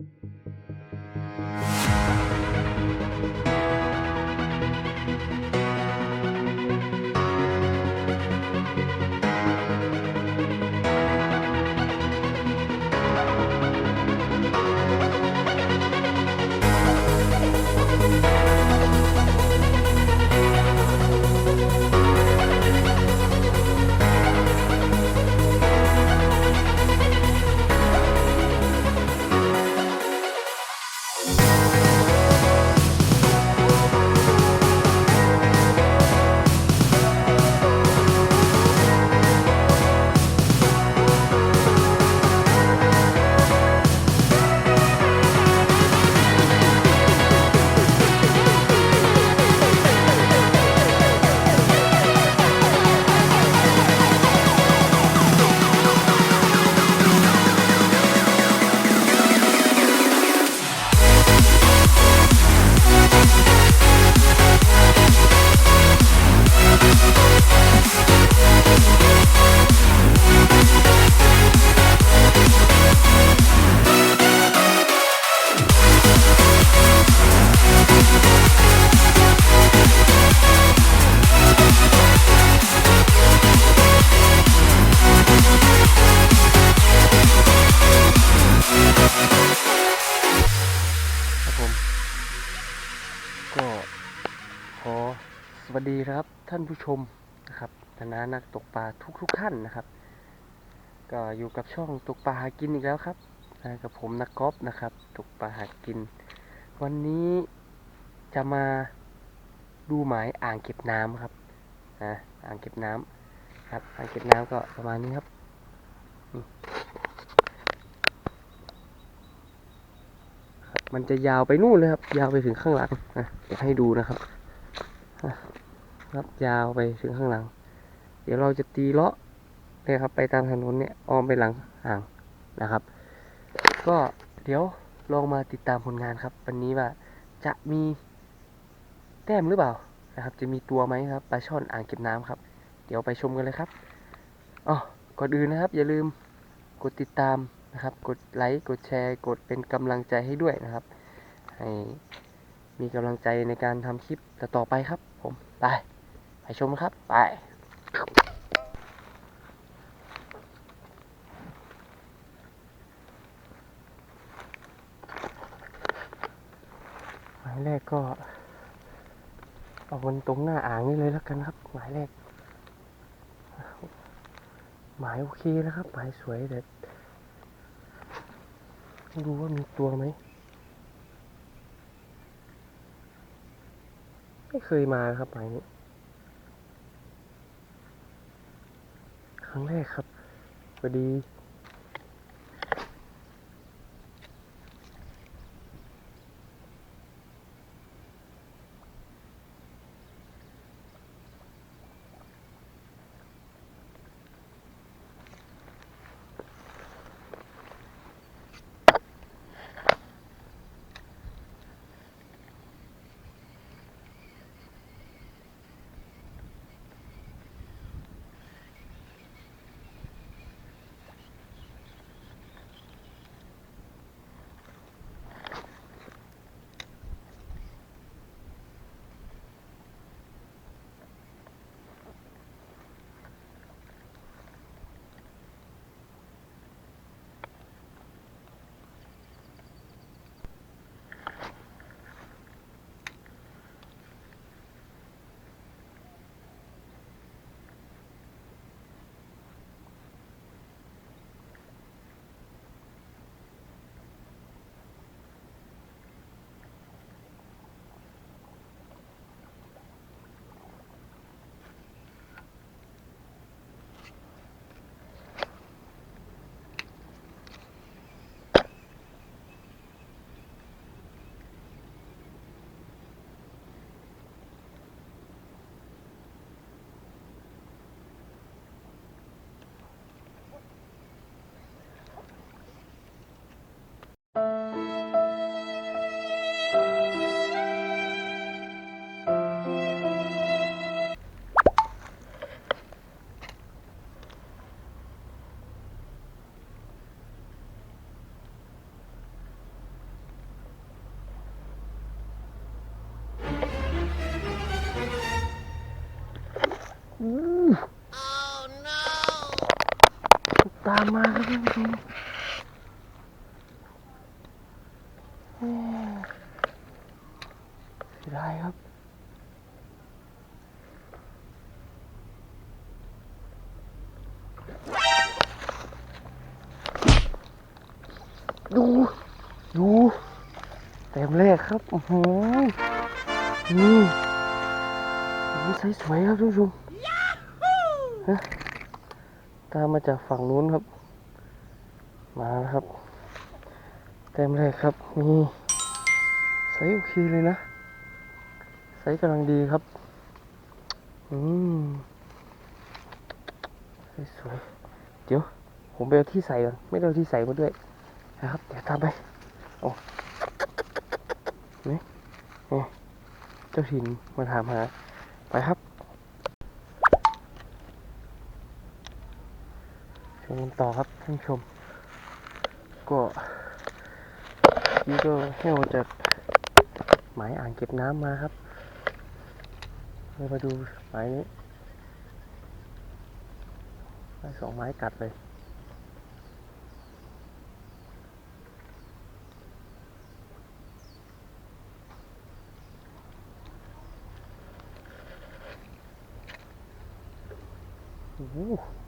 ค วัสดีนะครับท่านผู้ชมนะครับคณะนักตกปลาทุกทุกๆท่านนะครับ ก็อยู่กับช่องตกปลาหากินอีกแล้วครับนะกับผมนักกอล์ฟนะครับตกปลาหากิน วันนี้จะมาดูหมายอ่างเก็บน้ำครับนะอ่างเก็บน้ำครับอ่างเก็บน้ำก็ประมาณนี้ครับมันจะยาวไปนู่นเลยครับ ยาวไปถึงข้างหลังนะเดี๋ยวให้ดูนะครับ ครับยาวไปถึงข้างหลัง เดี๋ยวเราจะตีเลาะเนี่ยครับไปตามถนนเนี่ยอ้อมไปหลังอ่างนะครับ ก็เดี๋ยวลองมาติดตามผลงานครับ วันนี้ว่าจะมีแต้มหรือเปล่านะครับ จะมีตัวไหมครับปลาช่อนอ่างเก็บน้ำครับ เดี๋ยวไปชมกันเลยครับอ๋อก่อนอื่นนะครับ อย่าลืมกดติดตามนะครับ กดไลค์กดแชร์กดเป็นกำลังใจให้ด้วยนะครับ ให้มีกำลังใจในการทำคลิปต่อไปครับ ผมไป ชมครับ ไป หมายแรกก็ เอาบนตรงหน้าอ่างนี่เลยแล้วกันครับ หมายแรก หมายโอเคแล้วครับ หมายสวยแต่ไม่รู้ว่ามีตัวไหมไม่เคยมาครับหมายนี้ ครั้งแรกครับพอดี ตามมาครับท่านผู้ชมแหม่เสียดายครับดูดูเต็มแรกครับโอ้โหนี่โอ้โหไซส์สวยครับท่านผู้ชมฮะ ตามมาจากฝั่งนู้นครับ มาแล้วครับ เต็มแรกครับนี่ไซส์โอเคเลยนะไซส์กำลังดีครับ อืมสวยเดี๋ยว ผมไปเอาที่ใส่ก่อน ไม่ได้เอาที่ใส่มาด้วยนะครับ เดี๋ยวตามไปโอ้นี่เจ้าถิ่นมาถามหา ไปครับชมกัน ต่อครับท่านผู้ชม ก็นี่ก็ให้เราจากหมายอ่างเก็บน้ำมาครับเรามาดูหมายนี้สองไม้กัดเลยโอ้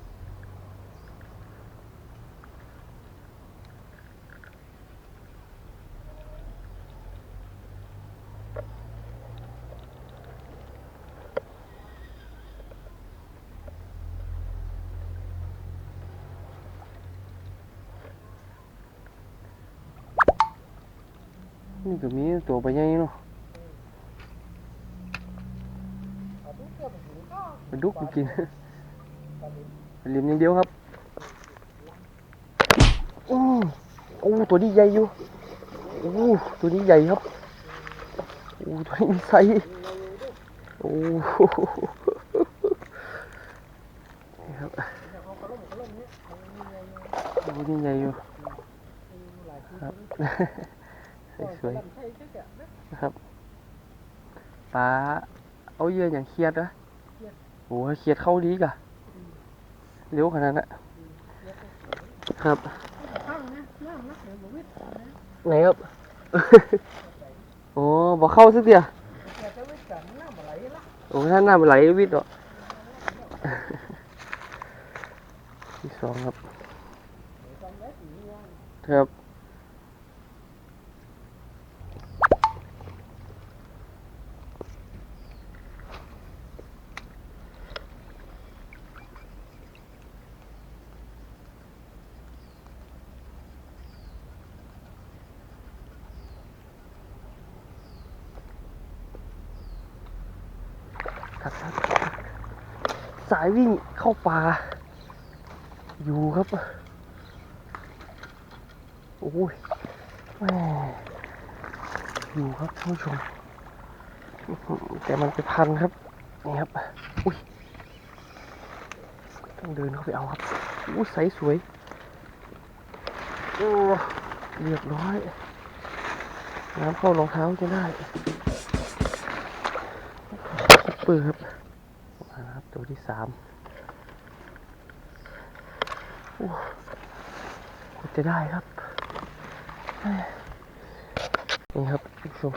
นี่ก็มีตัวใบใหญ่เนาะมันดุกมันกินเหลี่ยมอย่างเดียวครับอือโอ้ตัวนี้ใหญ่อยู่โอ้ตัวนี้ใหญ่ครับโอ้ตัวนี้มีไซส์โอ้นี่ครับโอ้นี่ใหญ่อยู่ครับ สวยๆนะครับปลาเอาเยื่ออย่างเครียดนะโอ้เครียดเข้าดีกะเร็วขนาดนั้นอะครับไหนครับโอ้บอกเข้าสักเดียวโอ้ท่านน้ำไหลวิทย์เหรอที่สองครับครับ สายวิ่งเข้าป่า อยู่ครับ โอ้ยแม่อยู่ครับท่านผู้ชม แต่มันไปพันครับ นี่ครับ อุ้ย ต้องเดินเข้าไปเอาครับอุ้ใสสวย โอ้ เรียบร้อยน้ำเข้ารองเท้าจะได้ ปเปอครับมาครับตัวที่สามโอ้กดจะได้ครับ นี่ครับผู้ชม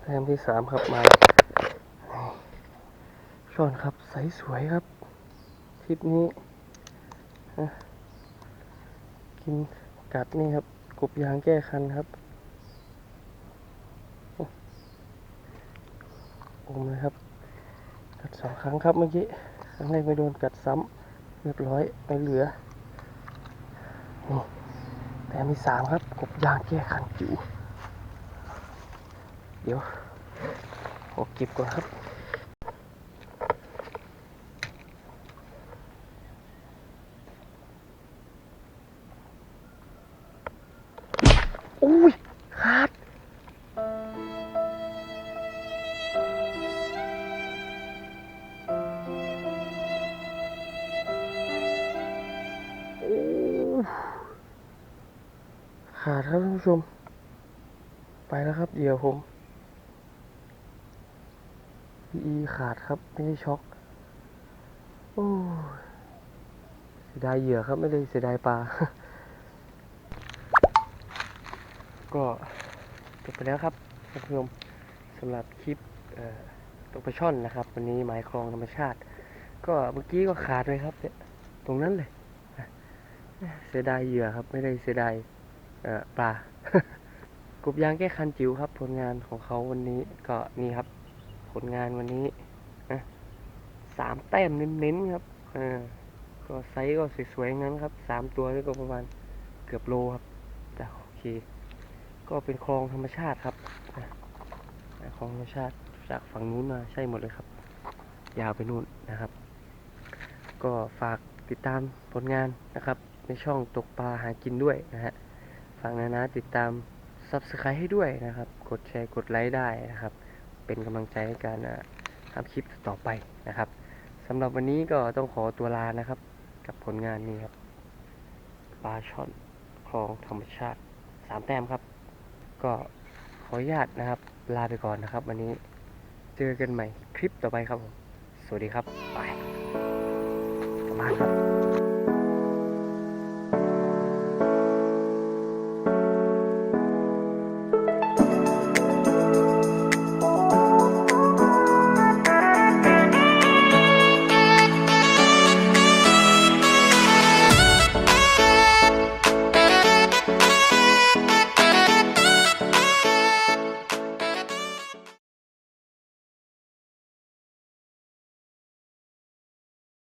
แต้มที่สามครับมาช่อนครับใสสวยครับคลิปนี้กินกัดนี่ครับกบยางแก้คันครับ อมเลยครับ กัดสองครั้งครับเมื่อกี้ครั้งแรกไม่โดนกัดซ้ำเรียบร้อยไม่เหลือนี่แต่มีสามครับกบยางแก้ขันจิ๋วเดี๋ยวขอเก็บก่อนครับอุ้ย ผู้ชม ไปแล้วครับ เดี๋ยวผมไป PE ขาดครับ ไม่ได้ช็อก โอ้เสียดายเหยื่อครับ ไม่ได้เสียดายปลา ก็จบไปแล้วครับท่านผู้ชมสำหรับคลิปตกปลาช่อนนะครับ วันนี้หมายคลองธรรมชาติ ก็เมื่อกี้ก็ขาดเลยครับเนี่ยตรงนั้นเลย เสียดายเหยื่อครับ ไม่ได้เสียดายปลา กบยางแก้คันจิ๋วครับ ผลงานของเขาวันนี้ก็นี่ครับ ผลงานวันนี้นะสามแต้มเน้นๆครับอ่าก็ไซส์ก็สวยๆงั้นครับสามตัวนี่ก็ประมาณเกือบโลครับแต่โอเค ก็เป็นคลองธรรมชาติครับคลองธรรมชาติจากฝั่งนู้นมาใช่หมดเลยครับ ยาวไปนู่นนะครับ ก็ฝากติดตามผลงานนะครับ ในช่องตกปลาหากินด้วยนะฮะ ฝากนานาติดตาม Subscribe ให้ด้วยนะครับ กดแชร์กดไลค์ได้นะครับ เป็นกำลังใจในการทำคลิปต่อไปนะครับสำหรับวันนี้ก็ต้องขอตัวลานะครับ กับผลงานนี้ครับปลาช่อนคลองธรรมชาติสามแต้มครับ ก็ขออนุญาตนะครับ ลาไปก่อนนะครับ วันนี้เจอกันใหม่คลิปต่อไปครับผม สวัสดีครับ บายกลับบ้าครับ